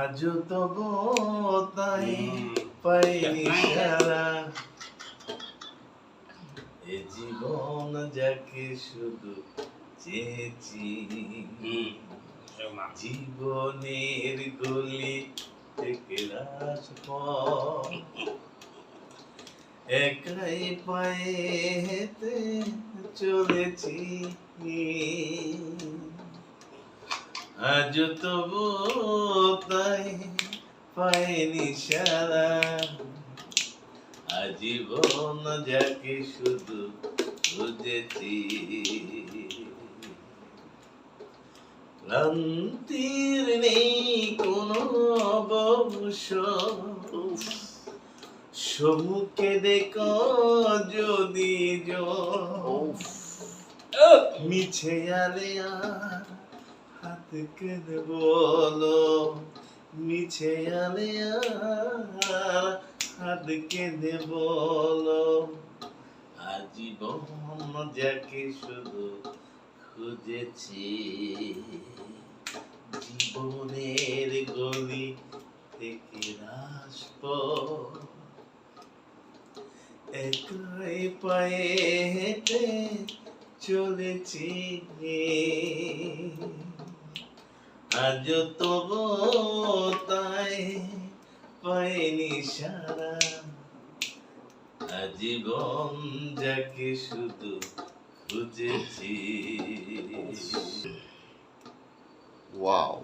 আজ তবু তাই পাইনি সারা এ জীবন যাকে শুধু চেয়েছি। জীবনের গলি থেকে রাজপথ। একাই পায়ে হেঁটে চলেছি। আজ তবু তাই পাইনি সারা। আজীবন যাকে শুধু বুঝেছি। ক্লান্তির নেই কোনো অবসর। সম্মুখে দেখো যদি জ- মিছে আলে আর কেঁদে বলো, মিছে আলে আর হাত কেঁদে বলো। আজীবন যাকে শুধু খুঁজেছি, জীবনের গলি থেকে রাসপ একাই পায়ে হেঁটে চলেছি। আজ তবু তাই পাইনি সারা। আজীবন যাকে শুধু খুঁজেছি। ওয়াও